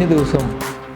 കഴിഞ്ഞ ദിവസം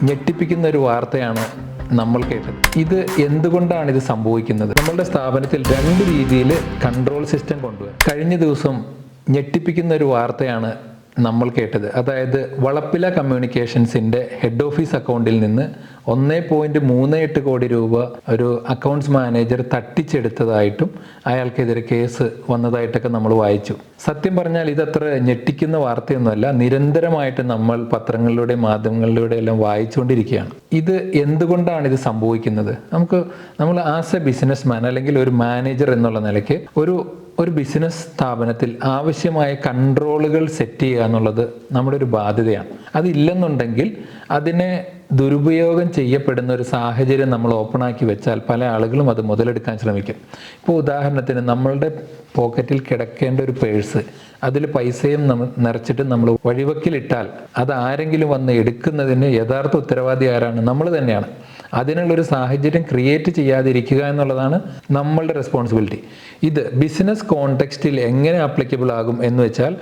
ഞെട്ടിപ്പിക്കുന്ന ഒരു വാർത്തയാണ് നമ്മൾ കേട്ടത്. ഇത് എന്തുകൊണ്ടാണ് ഇത് സംഭവിക്കുന്നത്? നമ്മളുടെ സ്ഥാപനത്തിൽ രണ്ട് രീതിയിൽ കൺട്രോൾ സിസ്റ്റം കൊണ്ടുവരും. കഴിഞ്ഞ ദിവസം ഞെട്ടിപ്പിക്കുന്ന ഒരു വാർത്തയാണ് നമ്മൾ കേട്ടത്. അതായത് വളപ്പില കമ്മ്യൂണിക്കേഷൻസിന്റെ ഹെഡ് ഓഫീസ് അക്കൗണ്ടിൽ നിന്ന് ഒന്നേ പോയിന്റ് മൂന്ന് എട്ട് കോടി രൂപ ഒരു അക്കൗണ്ട്സ് മാനേജർ തട്ടിച്ചെടുത്തതായിട്ടും അയാൾക്കെതിരെ കേസ് വന്നതായിട്ടൊക്കെ നമ്മൾ വായിച്ചു. സത്യം പറഞ്ഞാൽ ഇതത്ര ഞെട്ടിക്കുന്ന വാർത്തയൊന്നുമല്ല നിരന്തരമായിട്ട് നമ്മൾ പത്രങ്ങളിലൂടെ മാധ്യമങ്ങളിലൂടെ എല്ലാം വായിച്ചുകൊണ്ടിരിക്കുകയാണ്. ഇത് എന്തുകൊണ്ടാണ് ഇത് സംഭവിക്കുന്നത്? നമുക്ക് നമ്മൾ ആസ് എ ബിസിനസ് മാൻ അല്ലെങ്കിൽ ഒരു മാനേജർ എന്നുള്ള നിലയ്ക്ക് ഒരു ഒരു ബിസിനസ് സ്ഥാപനത്തിൽ ആവശ്യമായ കൺട്രോളുകൾ സെറ്റ് ചെയ്യുക എന്നുള്ളത് നമ്മുടെ ഒരു ബാധ്യതയാണ്. അതില്ലെന്നുണ്ടെങ്കിൽ അതിനെ ദുരുപയോഗം ചെയ്യപ്പെടുന്ന ഒരു സാഹചര്യം നമ്മൾ ഓപ്പണാക്കി വെച്ചാൽ പല ആളുകളും അത് മുതലെടുക്കാൻ ശ്രമിക്കും. ഇപ്പോൾ ഉദാഹരണത്തിന് നമ്മളുടെ പോക്കറ്റിൽ കിടക്കേണ്ട ഒരു പേഴ്സ് അതിൽ പൈസയും നിറച്ചിട്ട് നമ്മൾ വഴിവക്കിലിട്ടാൽ അത് ആരെങ്കിലും വന്ന് എടുക്കുന്നതിന് യഥാർത്ഥ ഉത്തരവാദി ആരാണ്? നമ്മൾ തന്നെയാണ്. അതിനുള്ളൊരു സാഹചര്യം ക്രിയേറ്റ് ചെയ്യാതിരിക്കുക എന്നുള്ളതാണ് നമ്മളുടെ റെസ്പോൺസിബിലിറ്റി ഇത് ബിസിനസ് കോണ്ടെക്സ്റ്റിൽ എങ്ങനെ ആപ്ലിക്കബിൾ ആകും എന്ന് വെച്ചാൽ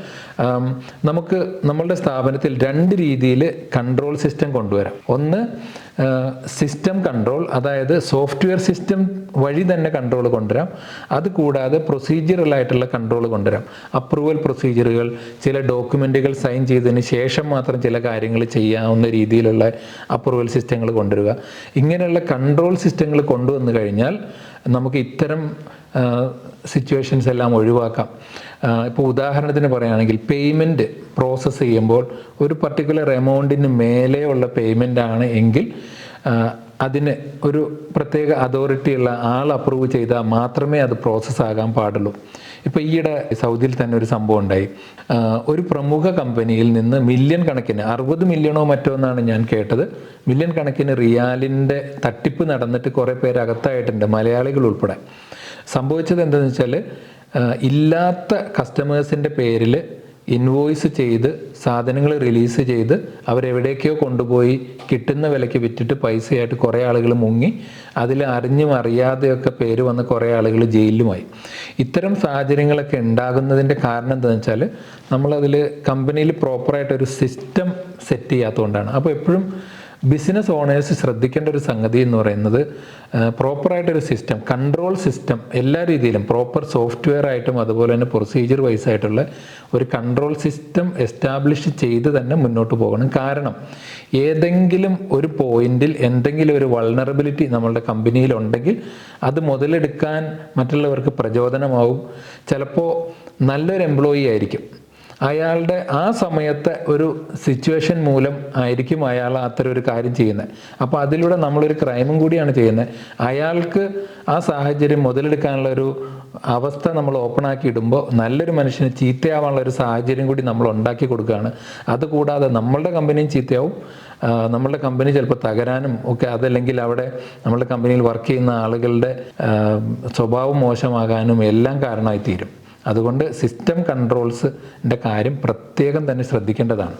നമുക്ക് നമ്മളുടെ സ്ഥാപനത്തിൽ രണ്ട് രീതിയിൽ കൺട്രോൾ സിസ്റ്റം കൊണ്ടുവരാം. ഒന്ന് സിസ്റ്റം കൺട്രോൾ അതായത് സോഫ്റ്റ്വെയർ സിസ്റ്റം വഴി തന്നെ കൺട്രോൾ കൊണ്ടുവരാം. അത് കൂടാതെ പ്രൊസീജിയറലായിട്ടുള്ള കൺട്രോൾ കൊണ്ടുവരാം. അപ്രൂവൽ പ്രൊസീജിയറുകൾ ചില ഡോക്യുമെന്റുകൾ സൈൻ ചെയ്തതിന് ശേഷം മാത്രം ചില കാര്യങ്ങൾ ചെയ്യാവുന്ന രീതിയിലുള്ള അപ്രൂവൽ സിസ്റ്റങ്ങൾ കൊണ്ടുവരിക. ഇങ്ങനെയുള്ള കൺട്രോൾ സിസ്റ്റങ്ങൾ കൊണ്ടുവന്നു കഴിഞ്ഞാൽ നമുക്ക് ഇത്തരം സിറ്റുവേഷൻസ് എല്ലാം ഒഴിവാക്കാം. ഇപ്പോൾ ഉദാഹരണത്തിന് പറയുകയാണെങ്കിൽ പേയ്മെന്റ് പ്രോസസ്സ് ചെയ്യുമ്പോൾ ഒരു പർട്ടിക്കുലർ എമൗണ്ടിന് മേലെയുള്ള പേയ്മെന്റ് ആണ് എങ്കിൽ അതിന് ഒരു പ്രത്യേക അതോറിറ്റിയുള്ള ആൾ അപ്രൂവ് ചെയ്താൽ മാത്രമേ അത് പ്രോസസ്സാകാൻ പാടുള്ളൂ. ഇപ്പോൾ ഈയിടെ സൗദിയിൽ തന്നെ ഒരു സംഭവം ഉണ്ടായി. ഒരു പ്രമുഖ കമ്പനിയിൽ നിന്ന് മില്യൺ കണക്കിന് അറുപത് മില്യണോ മറ്റോ എന്നാണ് ഞാൻ കേട്ടത്. മില്യൺ കണക്കിന് റിയാലിന്റെ തട്ടിപ്പ് നടന്നിട്ട് കുറേ പേര് അകത്തായിട്ടുണ്ട് മലയാളികൾ ഉൾപ്പെടെ. സംഭവിച്ചത് എന്താണെന്ന് വെച്ചാൽ ഇല്ലാത്ത കസ്റ്റമേഴ്സിന്റെ പേരിൽ ഇൻവോയ്സ് ചെയ്ത് സാധനങ്ങൾ റിലീസ് ചെയ്ത് അവരെവിടേക്കോ കൊണ്ടുപോയി കിട്ടുന്ന വിലയ്ക്ക് വിറ്റിട്ട് പൈസയായിട്ട് കുറേ ആളുകൾ മുങ്ങി. അതിൽ അറിഞ്ഞും അറിയാതെയൊക്കെ പേര് വന്ന് കുറേ ആളുകൾ ജയിലിലുമായി. ഇത്തരം സാഹചര്യങ്ങളൊക്കെ ഉണ്ടാകുന്നതിന്റെ കാരണം എന്താണെന്ന് വെച്ചാൽ നമ്മളതിൽ കമ്പനിയിൽ പ്രോപ്പറായിട്ടൊരു സിസ്റ്റം സെറ്റ് ചെയ്യാത്തതുകൊണ്ടാണ് അപ്പോൾ എപ്പോഴും ബിസിനസ് ഓണേഴ്സ് ശ്രദ്ധിക്കേണ്ട ഒരു സംഗതി എന്ന് പറയുന്നത് പ്രോപ്പറായിട്ടൊരു സിസ്റ്റം കൺട്രോൾ സിസ്റ്റം എല്ലാ രീതിയിലും പ്രോപ്പർ സോഫ്റ്റ്വെയർ ആയിട്ടും അതുപോലെ തന്നെ പ്രൊസീജിയർ വൈസ് ആയിട്ടുള്ള ഒരു കൺട്രോൾ സിസ്റ്റം എസ്റ്റാബ്ലിഷ് ചെയ്ത് തന്നെ മുന്നോട്ട് പോകണം. കാരണം ഏതെങ്കിലും ഒരു പോയിന്റിൽ എന്തെങ്കിലും ഒരു വൾണറബിലിറ്റി നമ്മളുടെ കമ്പനിയിലുണ്ടെങ്കിൽ അത് മുതലെടുക്കാൻ മറ്റുള്ളവർക്ക് പ്രചോദനമാവും. ചിലപ്പോൾ നല്ലൊരു എംപ്ലോയി ആയിരിക്കും. അയാളുടെ ആ സമയത്തെ ഒരു സിറ്റുവേഷൻ മൂലം ആയിരിക്കും അയാൾ അത്തരം ഒരു കാര്യം ചെയ്യുന്നത്. അപ്പോൾ അതിലൂടെ നമ്മളൊരു ക്രൈമും കൂടിയാണ് ചെയ്യുന്നത്. അയാൾക്ക് ആ സാഹചര്യം മുതലെടുക്കാനുള്ള ഒരു അവസ്ഥ നമ്മൾ ഓപ്പൺ ആക്കി ഇടുമ്പോൾ നല്ലൊരു മനുഷ്യന് ചീത്തയാവാനുള്ള ഒരു സാഹചര്യം കൂടി നമ്മൾ ഉണ്ടാക്കി കൊടുക്കുകയാണ്. അതുകൂടാതെ നമ്മളുടെ കമ്പനിയും ചീത്തയാവും. നമ്മളുടെ കമ്പനി ചിലപ്പോൾ തകരാനും ഒക്കെ അതല്ലെങ്കിൽ അവിടെ നമ്മളുടെ കമ്പനിയിൽ വർക്ക് ചെയ്യുന്ന ആളുകളുടെ സ്വഭാവം മോശമാകാനും എല്ലാം കാരണമായി തീരും അതുകൊണ്ട് സിസ്റ്റം കൺട്രോൾസിന്റെ കാര്യം പ്രത്യേകം തന്നെ ശ്രദ്ധിക്കേണ്ടതാണ്.